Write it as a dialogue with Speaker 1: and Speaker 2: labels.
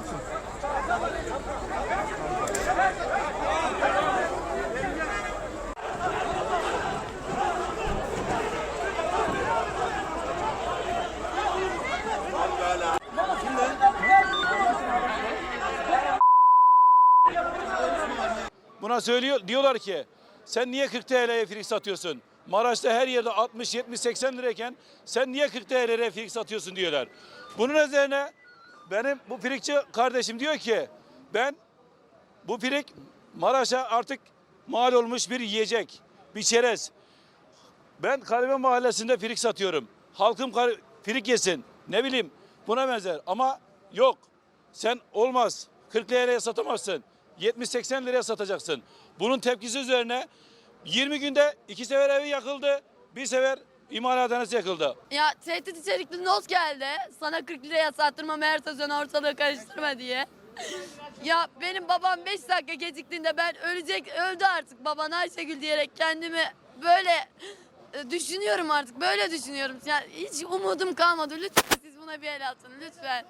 Speaker 1: yapsın?
Speaker 2: Buna söylüyor diyorlar ki sen niye 40 TL'ye frik satıyorsun? Maraş'ta her yerde 60, 70, 80 lirayken sen niye 40 TL'ye frik satıyorsun diyorlar. Bunun üzerine benim bu frikçi kardeşim diyor ki ben bu frik Maraş'a artık mal olmuş bir yiyecek, bir çerez. Ben Karibe Mahallesi'nde firik satıyorum. Halkım firik yesin. Ne bileyim buna benzer ama yok. Sen olmaz. 40 liraya satamazsın. 70-80 liraya satacaksın. Bunun tepkisi üzerine 20 günde iki sefer evi yakıldı. Bir sefer imalathanesi yakıldı.
Speaker 3: Ya tehdit içerikli not geldi. Sana 40 liraya sattırmam her sezon ortalığı karıştırma diye. ya benim babam 5 dakika geciktiğinde ben ölecek öldü artık baban Ayşegül diyerek kendimi böyle e, düşünüyorum artık böyle düşünüyorum. Yani hiç umudum kalmadı. Lütfen siz buna bir el atın lütfen.